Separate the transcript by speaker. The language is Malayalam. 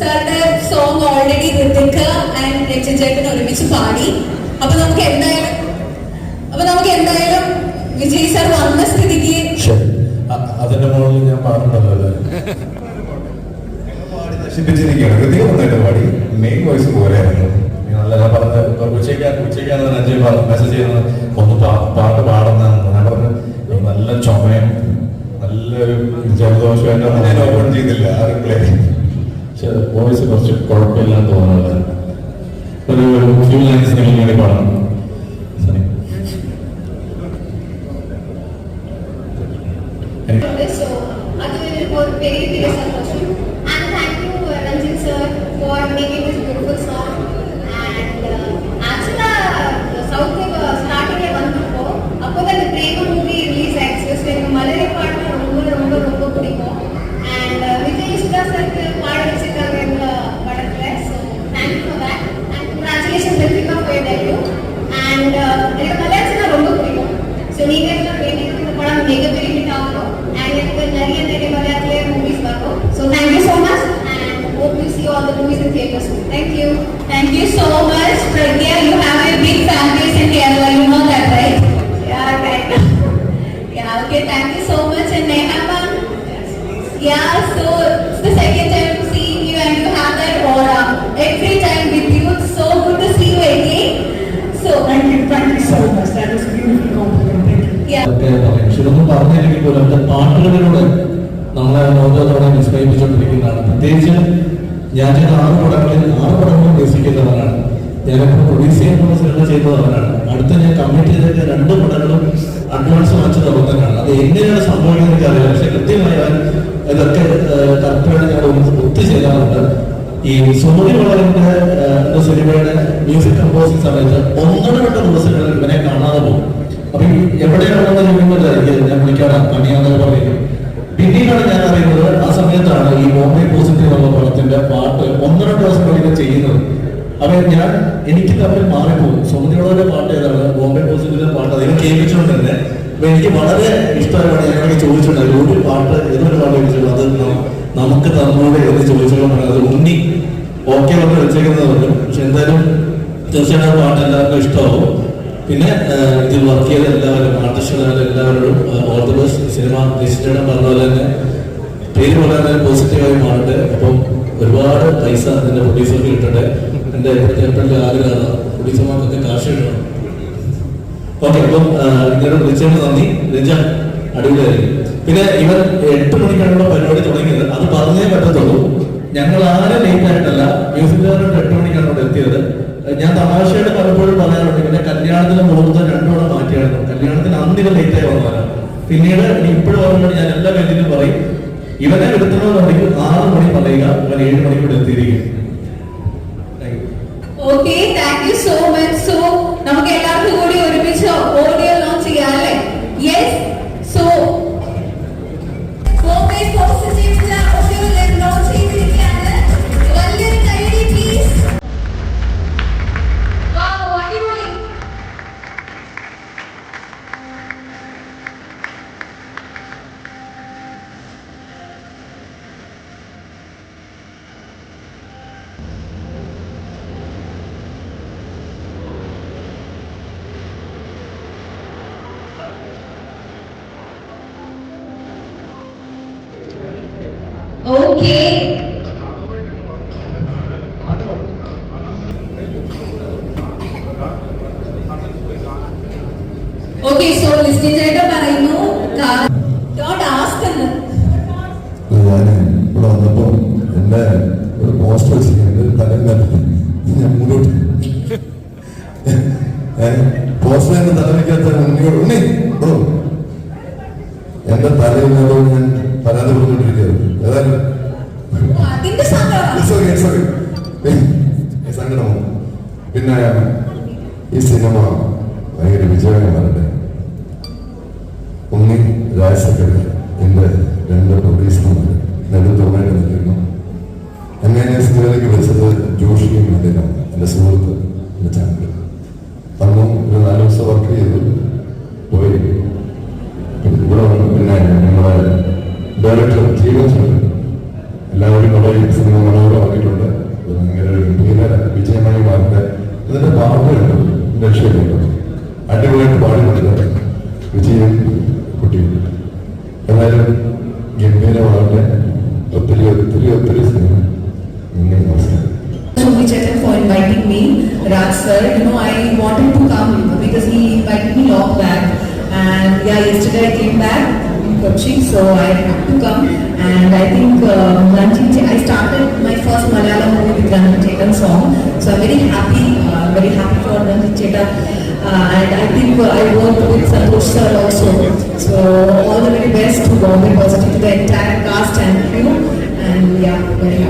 Speaker 1: സാറിന്റെ song already Hrithik and Ranjan ചേട്ടൻ ഒരുമിച്ച് പാടി. അപ്പൊ നമുക്ക് എന്തായാലും അപ്പൊ നമുക്ക് എന്തായാലും വിജയ് സാർ വന്ന സ്ഥിതിക്ക്
Speaker 2: അതിന്റെ മുകളിൽ ഞാൻ പാടുണ്ടല്ലോ അല്ലേ?
Speaker 3: പാടി നശിപ്പിച്ചിരിക്കുകയാണ്. ഹൃദയം നന്നായിട്ട് പാടി. മെയിൻ വോയിസ് പോരായിരുന്നു
Speaker 2: ഉച്ചയ്ക്കാണ് രഞ്ജയ് മെസ്സേജ് ചെയ്യുന്നത്. ഒന്ന് പാട്ട് പാടുന്നതെന്ന് ഞാൻ പറഞ്ഞു നല്ല ചുമയും നല്ലൊരു ജലദോഷം
Speaker 3: ഞാൻ ഓപ്പൺ ചെയ്തില്ല. ആ റിപ്ലൈ
Speaker 2: വോയിസ് കുറച്ച് കുഴപ്പമില്ലാന്ന് തോന്നുന്നത് ഒരു ഫ്യൂ ലൈൻസ് നിങ്ങൾ വേണ്ടി പാടണം സനി. എനിക്ക്
Speaker 4: So, അത് ഒരു very big സന്തോഷം. And thank you, uh, Ranjit sir, for Thank you so
Speaker 1: much, Pragya. You have a big fan base in Kerala. You know that, right?
Speaker 4: Yeah, kind.
Speaker 1: Yeah, okay. Thank you so much. And Neha ma'am? Yeah, so it's the second time I'm seeing you and you have that aura. Every time with you, it's so good to see you again. So,
Speaker 5: thank you. Thank you so much. That was a beautiful compliment. Thank you.
Speaker 1: Yeah.
Speaker 6: ഇതൊന്നും പറഞ്ഞില്ലെങ്കിൽ പോലും അവരുടെ പാട്ടുകളിലൂടെ നമ്മളെ ഓരോരുത്തരോടെ ഇൻസ്പയർ ചെയ്തുകൊണ്ടിരിക്കുന്നതാണ് പ്രത്യേകിച്ച് ഞാൻ ചെയ്ത ആറ് പടങ്ങളിൽ ആറ് പടങ്ങളും രസിക്കുന്നവരാണ്. ഞാനിപ്പോൾ പ്രൊഡ്യൂസ് ചെയ്യുന്ന സിനിമ ചെയ്തവരാണ് അടുത്ത ഞാൻ കമ്മിറ്റ് ചെയ്ത രണ്ട് പടങ്ങളും അഡ്വാൻസ് വാങ്ങിച്ച തന്നെയാണ് അത് എങ്ങനെയാണ് സംഭവിക്കുന്നത് എനിക്കറിയാം പക്ഷെ കൃത്യമായി ഇതൊക്കെ കറക്റ്റായിട്ട് ഞാൻ ഒന്ന് ഒത്തു ചെയ്യാറുണ്ട് ഈ സുമതി വളരന്റെ സിനിമയുടെ മ്യൂസിക് കമ്പോസിംഗ് സമയത്ത് ഒന്നര ദിവസങ്ങളിൽ ഇവനെ കാണാതെ പോകും. അപ്പൊ എവിടെയാണെന്ന് ഞാൻ വിളിക്കാറ് പണിയാന്നൊക്കെ പറയുന്നത് പിന്നീടാണ് ഞാൻ അറിയുന്നത് സമയത്താണ് ഈ ബോംബെ പോസിറ്റീവ് എന്നുള്ള പടത്തിന്റെ പാട്ട് ഒന്നര ദിവസം കൊണ്ട് ചെയ്യുന്നത്. അപ്പൊ ഞാൻ എനിക്ക് തമ്മിൽ മാറിപ്പോകും. സുമതിയുടെ പാട്ട് ഏതാണ്? ബോംബെ പോസിറ്റീവിന്റെ പാട്ട്. അതിനെ കേൾപ്പിച്ചുകൊണ്ട് തന്നെ അപ്പൊ എനിക്ക് വളരെ ഇഷ്ടമാണ് ഞാനൊക്കെ ചോദിച്ചിട്ടുണ്ടായിരുന്നു ഒരു പാട്ട് ഏതൊരു പാട്ട് ചോദിച്ചിട്ടുണ്ട് അത് നമുക്ക് തന്നൂടെ എന്ന് ചോദിച്ചുകൊണ്ടാണ് അത് ഉണ്ണി ഓക്കെ വന്ന് വെച്ചേക്കുന്നത് പറഞ്ഞു പക്ഷെ എന്തായാലും തീർച്ചയായിട്ടും പാട്ട് എല്ലാവർക്കും ഇഷ്ടമാവും. പിന്നെ ഇതിൽ വർക്ക് ചെയ്ത എല്ലാവരും ആർട്ടിസ്റ്റുകാരും എല്ലാവരോടും ബെസ്റ്റ് സിനിമ രജിസ്റ്റേഡ് പറഞ്ഞ പോലെ തന്നെ പേര് വളരെ പോസിറ്റീവായി മാറട്ടെ അപ്പം ഒരുപാട് പൈസ അതിന്റെ പ്രൊഡ്യൂസർക്ക് കിട്ടട്ടെ. എന്റെ ഏറ്റവും ആഗ്രഹമാണ്. പ്രൊഡ്യൂസർമാർക്കൊക്കെ കാശ് കിട്ടണം. ഓക്കെ അപ്പം ഇങ്ങനെ വിളിച്ചതിന് നന്ദി. രജ അടിപൊളിയായിരിക്കും. പിന്നെ ഇവർ എട്ട് മണിക്കാണുള്ള പരിപാടി തുടങ്ങിയത്. അത് പറഞ്ഞേ പറ്റത്തുള്ളൂ. ഞങ്ങൾ ആരെ ലേറ്റ് ആയിട്ടല്ല. മ്യൂസിക്കുകാരോട് എട്ട് മണിക്കാണ് ഇവിടെ എത്തിയത്. ഞാൻ തമാശയുടെ പലപ്പോഴും പറയാറുണ്ട്. പിന്നെ കല്യാണത്തിന് മുഹൂർത്തം രണ്ടുകൂടെ മാറ്റിയായിരുന്നു. കല്യാണത്തിന് അന്തിന് ലേറ്റ് ആയി വന്നതാണ് പിന്നീട് ഇപ്പോഴും ഓർമ്മ ഞാൻ എല്ലാ വേദിയിലും പറയും. ഇവനെ എടുത്തണമെന്നുണ്ടെങ്കിൽ ആറ് മണി പറയുക ഇവൻ ഏഴ് മണിക്കൂടെ എത്തിയിരിക്കും thank you
Speaker 1: Okay. Thank you okay. Okay so Listin ചേട്ടൻ പറയുന്നു
Speaker 3: ഞാൻ ഇവിടെ വന്നപ്പോ എന്റെ ഒരു പോസ്റ്റർ വെച്ചിട്ടുണ്ട് തലം ഞാൻ മുന്നോട്ട് പോസ്റ്റർ എന്റെ തലമിക്കാത്ത ഉണ്ണിയോട് ഉണ്ണി ബ്രോ. എന്റെ തലയിൽ ഞാൻ പരാതി പറഞ്ഞുകൊണ്ടിരിക്കുകയാണ് ഏതായാലും.
Speaker 1: അതിന്റെ സങ്കടം.
Speaker 3: It's okay, ഈ സങ്കടം പിന്നെ ഈ സിനിമ ഭയങ്കര വിജയകരമാകട്ടെ. ഒന്നി രാജസക്കടി എന്റെ രണ്ട് പ്രൊഡ്യൂസർമാർ നെടുത്തുറമായിട്ട് നിൽക്കുന്നു. എന്നെ ഞാൻ സിനിമയിലേക്ക് വിളിച്ചത് ജോഷിയും അദ്ദേഹം എന്റെ സുഹൃത്ത് എന്റെ ചാനൽ പാട്ടുകളുണ്ട് രക്ഷയിലുണ്ട് അടിപൊളിയായിട്ട് പാടുന്നുണ്ട് വിജയം കുട്ടി എന്നാലും ഗംഭീരമാവട്ടെ ഒത്തിരി ഒത്തിരി ഒത്തിരി സ്നേഹം നന്ദി നമസ്കാരം
Speaker 7: Shobhi Chetan for inviting me. Raj sir, you know, I wanted to come because he invited me long back. And yeah, yesterday I came back in So I had to come. And I think uh, I started my first Malayalam movie with Ranjit song. So I'm very happy, uh, very happy for Ranjit. Uh, and I think uh, I worked with Santosh sir also. So all the very best to Bombay Positive, to the entire cast and crew. And yeah, very happy.